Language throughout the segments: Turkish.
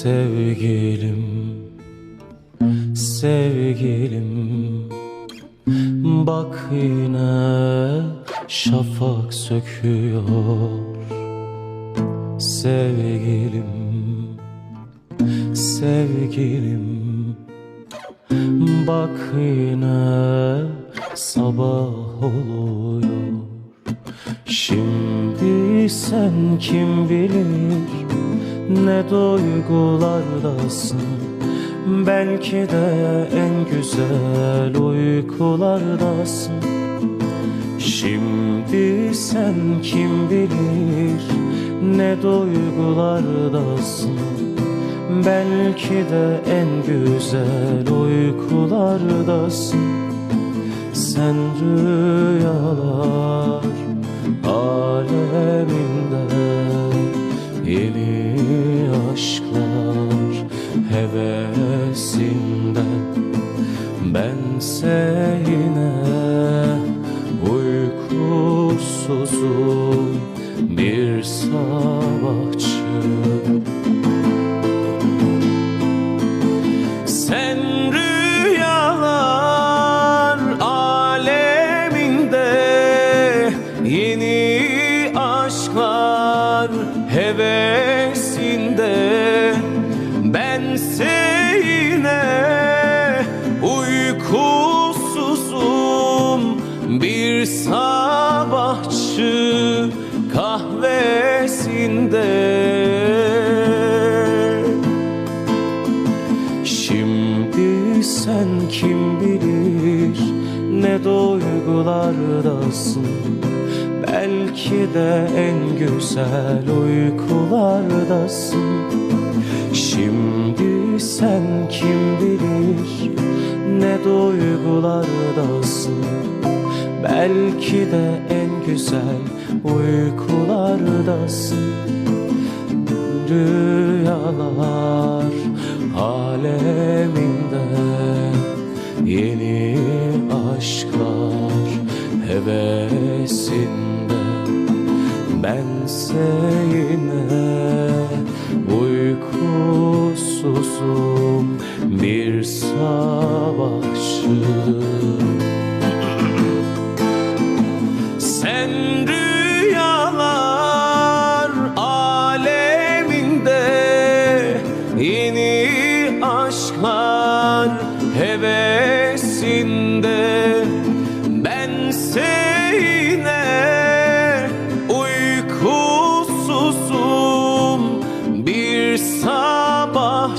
Sevgilim, sevgilim Bak yine şafak söküyor. Sevgilim, sevgilim Bak yine sabah oluyor. Şimdi sen kim bilir ne duygulardasın? Belki de en güzel uykulardasın. Şimdi sen kim bilir ne duygulardasın? Belki de en güzel uykulardasın. Sen rüyalar aleminde Yeni aşklar hevesinde. Bense yine uykusuzum Yeni aşklar hevesinde. Bense yine uykusuzum. Bir sabahçı kahvesinde. Şimdi sen kim bilir ne duygulardasın Belki de en güzel uykulardasın. Şimdi sen kim bilir ne duygulardasın. Belki de en güzel uykulardasın. Rüyalar aleminde Yeni aşklar hevesinde dirseğine Uykusuzum bir savaşçı. Sen rüyalar aleminde Yeni aşklar heves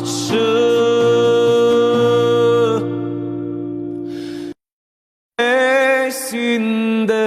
aşçı Esinde